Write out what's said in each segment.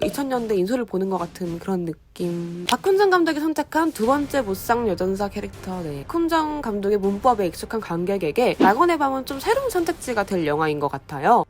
2000년대 인소를 보는 것 같은 그런 느낌. 박훈정 감독이 선택한 두 번째 무쌍 여전사 캐릭터. 네. 박훈정 감독의 문법에 익숙한 관객에게 낙원의 밤은 좀 새로운 선택지가 될 영화인 것 같아요.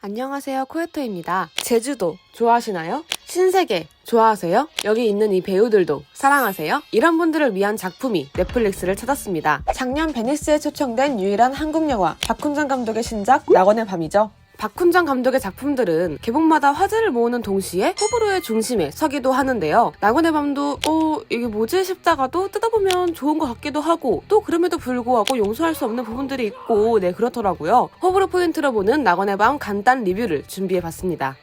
안녕하세요. 코에토입니다. 제주도 좋아하시나요? 신세계 좋아하세요? 여기 있는 이 배우들도 사랑하세요? 이런 분들을 위한 작품이 넷플릭스를 찾았습니다. 작년 베니스에 초청된 유일한 한국 영화 박훈정 감독의 신작 낙원의 밤이죠. 박훈정 감독의 작품들은 개봉마다 화제를 모으는 동시에 호불호의 중심에 서기도 하는데요. 낙원의 밤도 어 이게 뭐지 싶다가도 뜯어보면 좋은 것 같기도 하고 또 그럼에도 불구하고 용서할 수 없는 부분들이 있고 네 그렇더라고요. 호불호 포인트로 보는 낙원의 밤 간단 리뷰를 준비해봤습니다.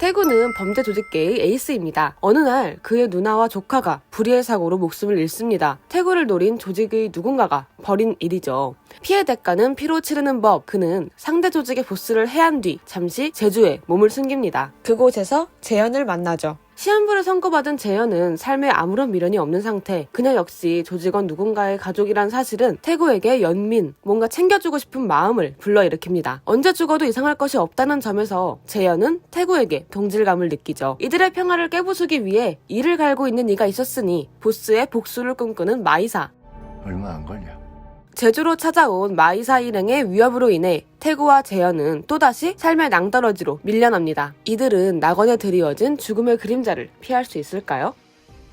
태구는 범죄 조직계의 에이스입니다. 어느 날 그의 누나와 조카가 불의의 사고로 목숨을 잃습니다. 태구를 노린 조직의 누군가가 벌인 일이죠. 피해 대가는 피로 치르는 법. 그는 상대 조직의 보스를 해한 뒤 잠시 제주에 몸을 숨깁니다. 그곳에서 재현을 만나죠. 시한부를 선고받은 재현은 삶에 아무런 미련이 없는 상태. 그녀 역시 조직원 누군가의 가족이란 사실은 태구에게 연민, 뭔가 챙겨주고 싶은 마음을 불러일으킵니다. 언제 죽어도 이상할 것이 없다는 점에서 재현은 태구에게 동질감을 느끼죠. 이들의 평화를 깨부수기 위해 이를 갈고 있는 이가 있었으니 보스의 복수를 꿈꾸는 마이사. 얼마 안 걸려. 제주로 찾아온 마이사 일행의 위협으로 인해 태구와 재현은 또다시 삶의 낭떠러지로 밀려납니다. 이들은 낙원에 드리워진 죽음의 그림자를 피할 수 있을까요?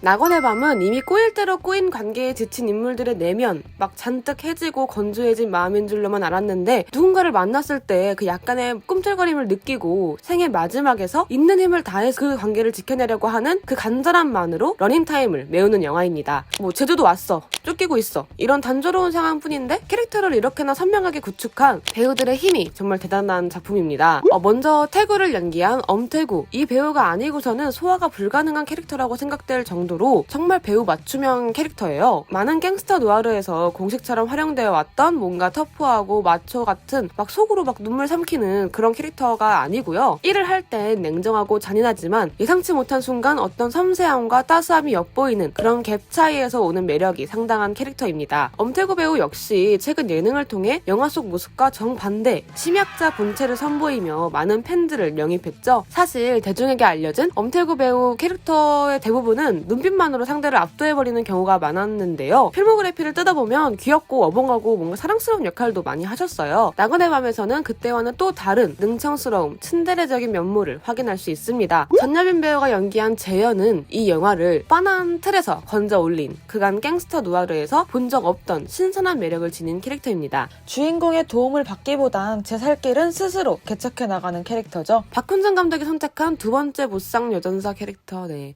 낙원의 밤은 이미 꼬일 대로 꼬인 관계에 지친 인물들의 내면 막 잔뜩 해지고 건조해진 마음인 줄로만 알았는데 누군가를 만났을 때 그 약간의 꿈틀거림을 느끼고 생의 마지막에서 있는 힘을 다해서 그 관계를 지켜내려고 하는 그 간절함만으로 러닝타임을 메우는 영화입니다. 뭐 제주도 왔어 쫓기고 있어 이런 단조로운 상황뿐인데 캐릭터를 이렇게나 선명하게 구축한 배우들의 힘이 정말 대단한 작품입니다. 어, 먼저 태구를 연기한 엄태구 이 배우가 아니고서는 소화가 불가능한 캐릭터라고 생각될 정도 로 정말 배우 맞춤형 캐릭터예요. 많은 갱스터 누아르에서 공식처럼 활용되어 왔던 뭔가 터프하고 마초 같은 막 속으로 막 눈물 삼키는 그런 캐릭터가 아니고요. 일을 할 땐 냉정하고 잔인하지만 예상치 못한 순간 어떤 섬세함과 따스함이 엿보이는 그런 갭 차이에서 오는 매력이 상당한 캐릭터입니다. 엄태구 배우 역시 최근 예능을 통해 영화 속 모습과 정반대 심약자 본체를 선보이며 많은 팬들을 영입했죠. 사실 대중에게 알려진 엄태구 배우 캐릭터의 대부분은 눈 빛만으로 상대를 압도해버리는 경우가 많았는데요. 필모그래피를 뜯어보면 귀엽고 어벙하고 뭔가 사랑스러운 역할도 많이 하셨어요. 나그네 밤에서는 그때와는 또 다른 능청스러움, 츤데레적인 면모를 확인할 수 있습니다. 전여빈 배우가 연기한 재현은 이 영화를 뻔한 틀에서 건져 올린 그간 갱스터 누아르에서 본 적 없던 신선한 매력을 지닌 캐릭터입니다. 주인공의 도움을 받기보단 제 살 길은 스스로 개척해 나가는 캐릭터죠. 박훈정 감독이 선택한 두 번째 무쌍 여전사 캐릭터, 네.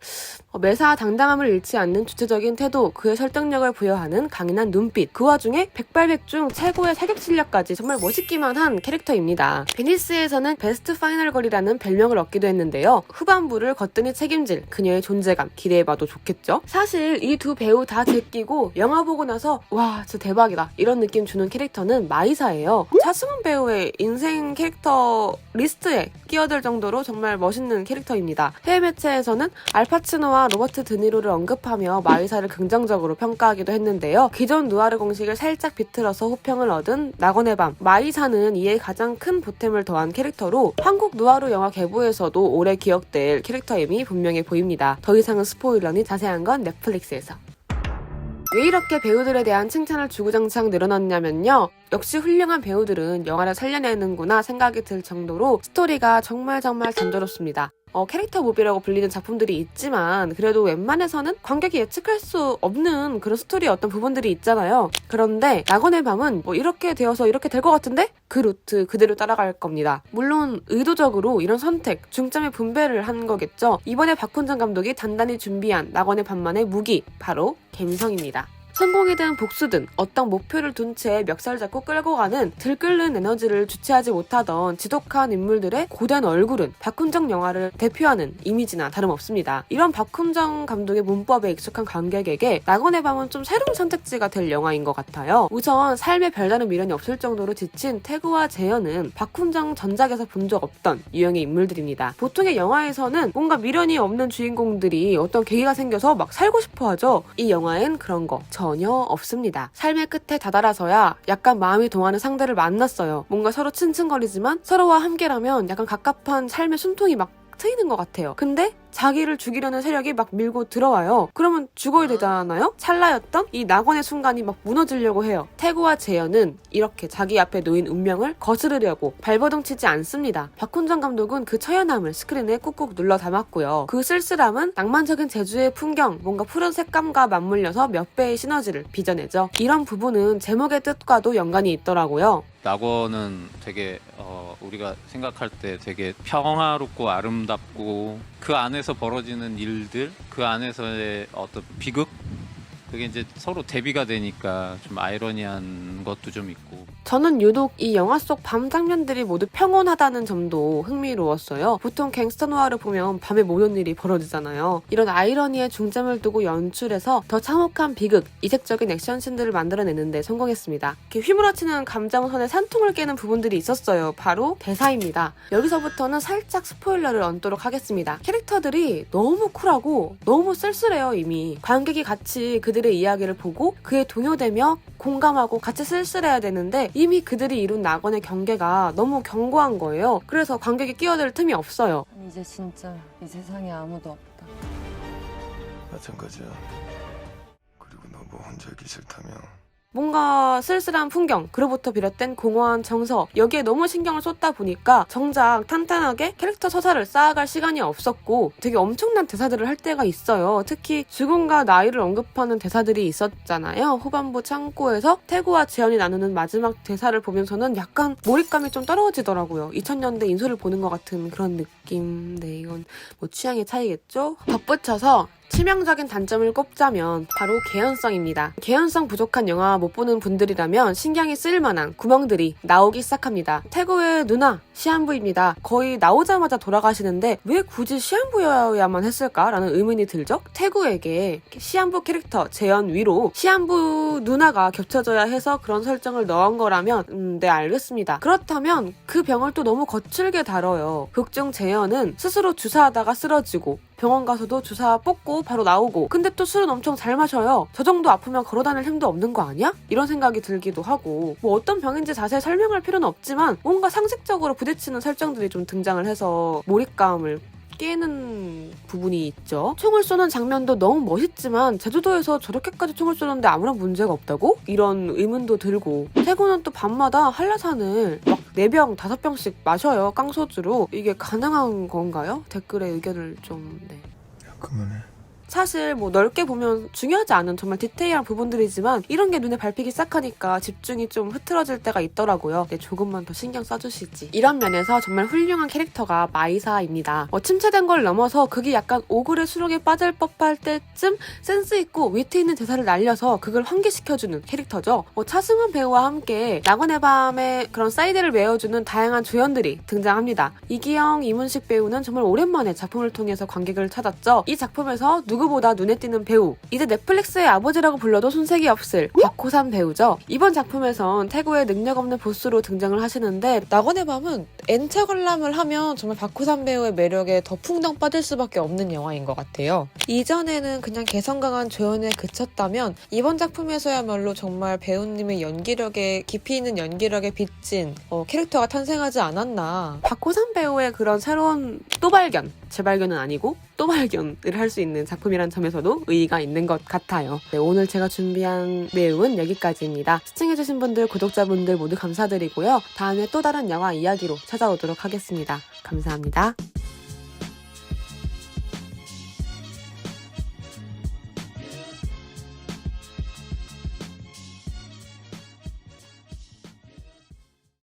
어, 매사 당 당함을 잃지 않는 주체적인 태도, 그의 설득력을 부여하는 강인한 눈빛, 그 와중에 백발백중 최고의 사격 실력까지 정말 멋있기만 한 캐릭터입니다. 베니스에서는 베스트 파이널 걸이라는 별명을 얻기도 했는데요. 후반부를 거뜬히 책임질 그녀의 존재감 기대해봐도 좋겠죠? 사실 이 두 배우 다 제끼고 영화 보고 나서 와 진짜 대박이다 이런 느낌 주는 캐릭터는 마이사예요. 차승원 배우의 인생 캐릭터 리스트에 끼어들 정도로 정말 멋있는 캐릭터입니다. 해외 매체에서는 알파치노와 로버트 드니 로를 언급하며 마이사를 긍정적으로 평가하기도 했는데요. 기존 누아르 공식을 살짝 비틀어서 호평을 얻은 낙원의 밤 마이사는 이에 가장 큰 보탬을 더한 캐릭터로 한국 누아르 영화 개보에서도 오래 기억될 캐릭터임이 분명해 보입니다. 더 이상은 스포일러니 자세한 건 넷플릭스에서. 왜 이렇게 배우들에 대한 칭찬을 주구장창 늘어났냐면요. 역시 훌륭한 배우들은 영화를 살려내는구나 생각이 들 정도로 스토리가 정말 정말 단조롭습니다. 어, 캐릭터 무비라고 불리는 작품들이 있지만 그래도 웬만해서는 관객이 예측할 수 없는 그런 스토리의 어떤 부분들이 있잖아요. 그런데 낙원의 밤은 뭐 이렇게 되어서 이렇게 될 것 같은데 그 루트 그대로 따라갈 겁니다. 물론 의도적으로 이런 선택, 중점의 분배를 한 거겠죠. 이번에 박훈정 감독이 단단히 준비한 낙원의 밤만의 무기 바로 갬성입니다. 성공이든 복수든 어떤 목표를 둔 채 멱살 잡고 끌고 가는 들끓는 에너지를 주체하지 못하던 지독한 인물들의 고된 얼굴은 박훈정 영화를 대표하는 이미지나 다름없습니다. 이런 박훈정 감독의 문법에 익숙한 관객에게 낙원의 밤은 좀 새로운 선택지가 될 영화인 것 같아요. 우선 삶에 별다른 미련이 없을 정도로 지친 태구와 재현은 박훈정 전작에서 본 적 없던 유형의 인물들입니다. 보통의 영화에서는 뭔가 미련이 없는 주인공들이 어떤 계기가 생겨서 막 살고 싶어 하죠. 이 영화엔 그런 거 전혀 없습니다. 삶의 끝에 다다라서야 약간 마음이 동하는 상대를 만났어요. 뭔가 서로 층층거리지만 서로와 함께라면 약간 갑갑한 삶의 숨통이 막 트이는 것 같아요. 근데 자기를 죽이려는 세력이 막 밀고 들어와요. 그러면 죽어야 되잖아요? 찰나였던 이 낙원의 순간이 막 무너지려고 해요. 태구와 재현은 이렇게 자기 앞에 놓인 운명을 거스르려고 발버둥 치지 않습니다. 박훈정 감독은 그 처연함을 스크린에 꾹꾹 눌러 담았고요. 그 쓸쓸함은 낭만적인 제주의 풍경, 뭔가 푸른 색감과 맞물려서 몇 배의 시너지를 빚어내죠. 이런 부분은 제목의 뜻과도 연관이 있더라고요. 낙원은 되게 어, 우리가 생각할 때 되게 평화롭고 아름답고 그 안에서 벌어지는 일들 그 안에서의 어떤 비극? 그게 이제 서로 대비가 되니까 좀 아이러니한 것도 좀 있고 저는 유독 이 영화 속 밤 장면들이 모두 평온하다는 점도 흥미로웠어요. 보통 갱스터 노아를 보면 밤에 모든 일이 벌어지잖아요. 이런 아이러니에 중점을 두고 연출해서 더 참혹한 비극, 이색적인 액션씬들을 만들어내는데 성공했습니다. 휘몰아치는 감정선의 산통을 깨는 부분들이 있었어요. 바로 대사입니다. 여기서부터는 살짝 스포일러를 얹도록 하겠습니다. 캐릭터들이 너무 쿨하고 너무 쓸쓸해요, 이미. 관객이 같이 그들의 이야기를 보고 그에 동요되며 공감하고 같이 쓸쓸해야 되는데 이미 그들이 이룬 낙원의 경계가 너무 견고한 거예요. 그래서 관객이 끼어들 틈이 없어요. 이제 진짜 이 세상에 아무도 없다. 마찬가지야. 그리고 너 뭐 혼자 있기 싫다며. 뭔가 쓸쓸한 풍경, 그로부터 비롯된 공허한 정서, 여기에 너무 신경을 쏟다 보니까 정작 탄탄하게 캐릭터 서사를 쌓아갈 시간이 없었고 되게 엄청난 대사들을 할 때가 있어요. 특히 죽음과 나이를 언급하는 대사들이 있었잖아요. 후반부 창고에서 태구와 재현이 나누는 마지막 대사를 보면서는 약간 몰입감이 좀 떨어지더라고요. 2000년대 인소를 보는 것 같은 그런 느낌. 네, 이건 뭐 취향의 차이겠죠? 덧붙여서 치명적인 단점을 꼽자면 바로 개연성입니다. 개연성 부족한 영화 못 보는 분들이라면 신경이 쓰일 만한 구멍들이 나오기 시작합니다. 태고의 누나 시한부입니다. 거의 나오자마자 돌아가시는데 왜 굳이 시한부여야만 했을까라는 의문이 들죠. 태구에게 시한부 캐릭터 재현 위로 시한부 누나가 겹쳐져야 해서 그런 설정을 넣은 거라면 음, 네 알겠습니다. 그렇다면 그 병을 또 너무 거칠게 다뤄요. 극중 재현은 스스로 주사하다가 쓰러지고 병원 가서도 주사 뽑고 바로 나오고. 근데 또 술은 엄청 잘 마셔요. 저 정도 아프면 걸어다닐 힘도 없는 거 아니야? 이런 생각이 들기도 하고. 뭐 어떤 병인지 자세히 설명할 필요는 없지만 뭔가 상식적으로 부딪히는 설정들이 좀 등장을 해서 몰입감을 깨는 부분이 있죠. 총을 쏘는 장면도 너무 멋있지만 제주도에서 저렇게까지 총을 쏘는데 아무런 문제가 없다고? 이런 의문도 들고 태고는 또 밤마다 한라산을 막 4병, 5병씩 마셔요. 깡소주로. 이게 가능한 건가요? 댓글에 의견을 좀... 네. 야 그만해. 사실 뭐 넓게 보면 중요하지 않은 정말 디테일한 부분들이지만 이런 게 눈에 밟히기 시작하니까 집중이 좀 흐트러질 때가 있더라고요. 네, 조금만 더 신경 써주시지. 이런 면에서 정말 훌륭한 캐릭터가 마이사입니다. 어, 침체된 걸 넘어서 그게 약간 오글의 수렁에 빠질 법할 때쯤 센스 있고 위트 있는 대사를 날려서 그걸 환기시켜주는 캐릭터죠. 어, 차승원 배우와 함께 낙원의 밤에 그런 사이드를 메워주는 다양한 조연들이 등장합니다. 이기영, 이문식 배우는 정말 오랜만에 작품을 통해서 관객을 찾았죠. 이 작품에서 누구 보다 눈에 띄는 배우. 이제 넷플릭스의 아버지라고 불러도 손색이 없을 박호산 배우죠. 이번 작품에선 태구의 능력 없는 보스로 등장을 하시는데 낙원의 밤은 엔체 관람을 하면 정말 박후산 배우의 매력에 더 풍덩 빠질 수밖에 없는 영화인 것 같아요. 이전에는 그냥 개성 강한 조연에 그쳤다면 이번 작품에서야말로 정말 배우님의 연기력에 깊이 있는 연기력에 빚진 어, 캐릭터가 탄생하지 않았나. 박호산 배우의 그런 새로운 또 발견, 재발견은 아니고 또 발견을 할 수 있는 작품이란 점에서도 의의가 있는 것 같아요. 네, 오늘 제가 준비한 내용은 여기까지입니다. 시청해주신 분들, 구독자분들 모두 감사드리고요. 다음에 또 다른 영화 이야기로 찾아오도록 하겠습니다. 감사합니다.